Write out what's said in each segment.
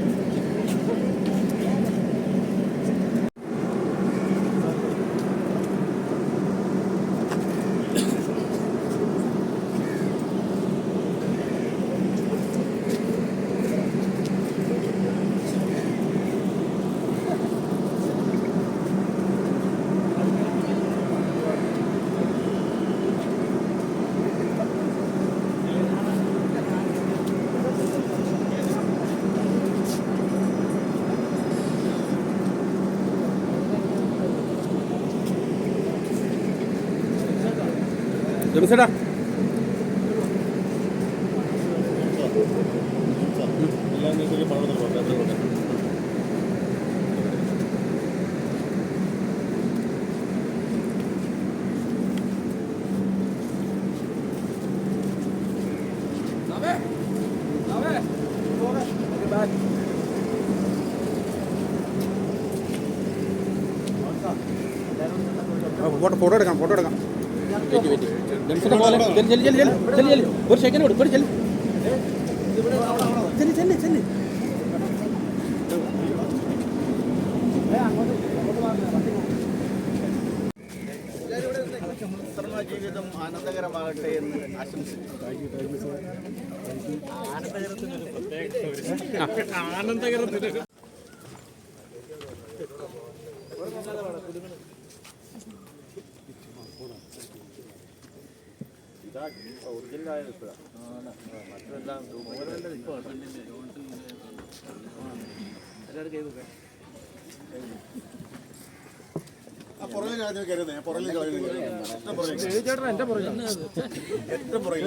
Amen. ജെമിസേട്ടാ photo photo എടുക്കാം photo എടുക്കാം. ഒരു സെക്കൻഡ് കൊടുക്കും ചെല്ലു ചെല്ലു ചെല്ലു ചെല്ലു ജീവിതം ആനന്ദകരമാകട്ടെ എന്ന് ആശംസിച്ചു പുറകിൽ കളഞ്ഞു കരുതേ പുറകിൽ കളഞ്ഞു ചേട്ടൻ എന്റെ പുറകെ ഏറ്റവും പുറകിൽ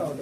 Sağ.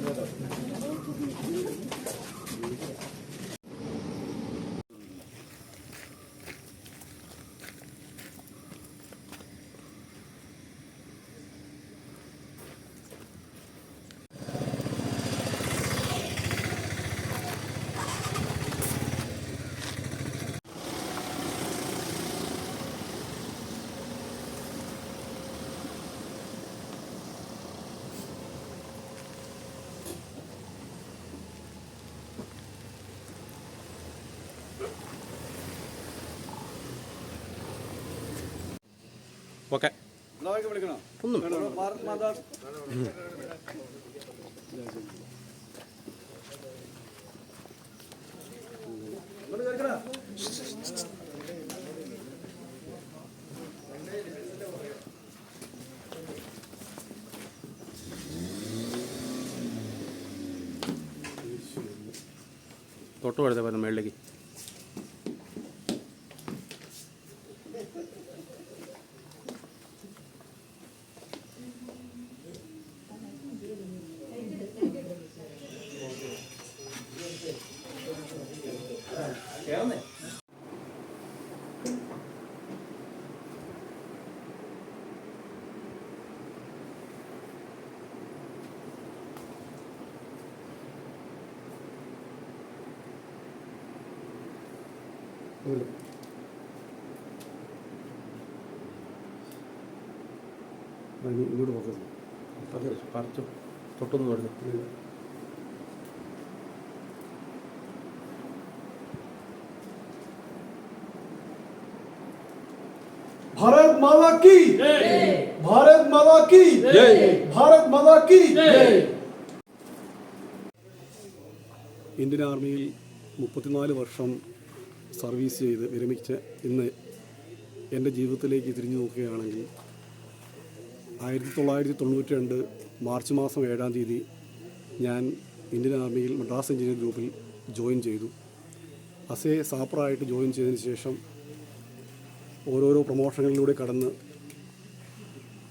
ഓക്കെ. ഒന്നും. തൊട്ട് വരുന്നത് പറഞ്ഞു മേളിലേക്ക്. ഇങ്ങോട്ട് നോക്കുന്നു അത് പറിച്ചു തൊട്ടൊന്നും വരുന്നു भारत माता की भारत माता की भारत माता की ഇന്ത്യൻ ആർമിയിൽ മുപ്പത്തിനാല് വർഷം സർവീസ് ചെയ്ത് വിരമിച്ച് ഇന്ന് എന്റെ ജീവിതത്തിലേക്ക് തിരിഞ്ഞു നോക്കുകയാണെങ്കിൽ ആയിരത്തി തൊള്ളായിരത്തി തൊണ്ണൂറ്റി രണ്ട് മാർച്ച് മാസം ഏഴാം തീയതി ഞാൻ ഇന്ത്യൻ ആർമിയിൽ മദ്രാസ് എഞ്ചിനീയർ ഗ്രൂപ്പിൽ ജോയിൻ ചെയ്തു. അസേ സാപ്പറായിട്ട് ജോയിൻ ചെയ്തതിന് ശേഷം ഓരോരോ പ്രൊമോഷനുകളിലൂടെ കടന്ന്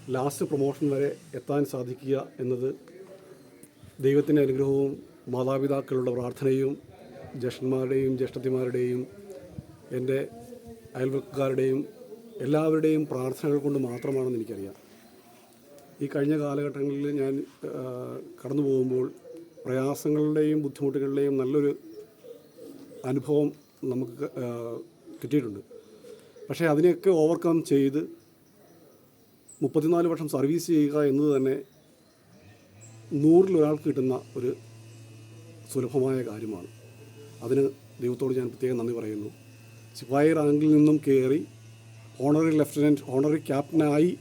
ലാസ്റ്റ് പ്രൊമോഷൻ വരെ എത്താൻ സാധിക്കുക എന്നത് ദൈവത്തിന്റെ അനുഗ്രഹവും മാതാപിതാക്കളുടെ പ്രാർത്ഥനയും ജ്യേഷ്ഠന്മാരുടെയും ജ്യേഷ്ഠത്തിമാരുടെയും എന്റെ അയൽവക്കാരുടെയും എല്ലാവരുടെയും പ്രാർത്ഥനകൾ കൊണ്ട് മാത്രമാണെന്ന് എനിക്കറിയാം. ഈ കഴിഞ്ഞ കാലഘട്ടങ്ങളിൽ ഞാൻ കടന്നു പോകുമ്പോൾ പ്രയാസങ്ങളുടെയും ബുദ്ധിമുട്ടുകളുടെയും നല്ലൊരു അനുഭവം നമുക്ക് കിട്ടിയിട്ടുണ്ട്. പക്ഷേ അതിനെയൊക്കെ ഓവർകം ചെയ്ത് മുപ്പത്തിനാല് വർഷം സർവീസ് ചെയ്യുക എന്നത് തന്നെ നൂറിലൊരാൾക്ക് കിട്ടുന്ന ഒരു സുലഭമായ കാര്യമാണ്. അതിന് ദൈവത്തോട് ഞാൻ പ്രത്യേകം നന്ദി പറയുന്നു. സിപ്പായി റാങ്കിൽ നിന്നും കയറി ഓണറി ലെഫ്റ്റനന്റ് ഓണറി ക്യാപ്റ്റനായി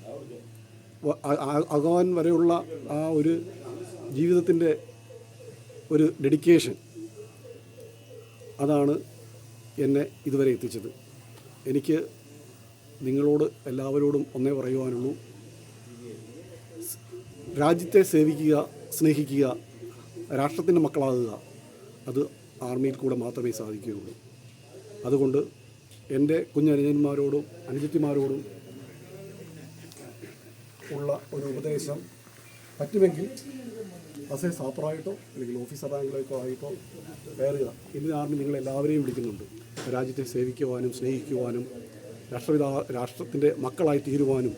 ആകാൻ വരെയുള്ള ആ ഒരു ജീവിതത്തിന്റെ ഒരു ഡെഡിക്കേഷൻ അതാണ് എന്നെ ഇതുവരെ എത്തിച്ചത്. എനിക്ക് നിങ്ങളോട് എല്ലാവരോടും ഒന്നേ പറയുവാനുള്ളൂ. രാജ്യത്തെ സേവിക്കുക സ്നേഹിക്കുക രാഷ്ട്രത്തിന്റെ മക്കളാകുക അത് ആർമിയിൽ കൂടെ മാത്രമേ സാധിക്കുകയുള്ളൂ. അതുകൊണ്ട് എന്റെ കുഞ്ഞനുജന്മാരോടും അനുജത്തിമാരോടും ഉള്ള ഒരു ഉപദേശം പറ്റുമെങ്കിൽ അസേ സാപ്പറായിട്ടോ അല്ലെങ്കിൽ ഓഫീസർ റാങ്കിലേക്കോ ആയിട്ടോ കയറുക. ആർമി നിങ്ങളെല്ലാവരെയും വിളിക്കുന്നുണ്ട്. രാജ്യത്തെ സേവിക്കുവാനും സ്നേഹിക്കുവാനും രാഷ്ട്രപിതാ രാഷ്ട്രത്തിന്റെ മക്കളായി തീരുവാനും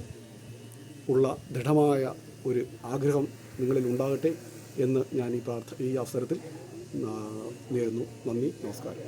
ഉള്ള ദൃഢമായ ഒരു ആഗ്രഹം നിങ്ങളിൽ ഉണ്ടാകട്ടെ എന്ന് ഞാൻ ഈ പ്രാർത്ഥ ഈ അവസരത്തിൽ നേരുന്നു. നന്ദി നമസ്കാരം.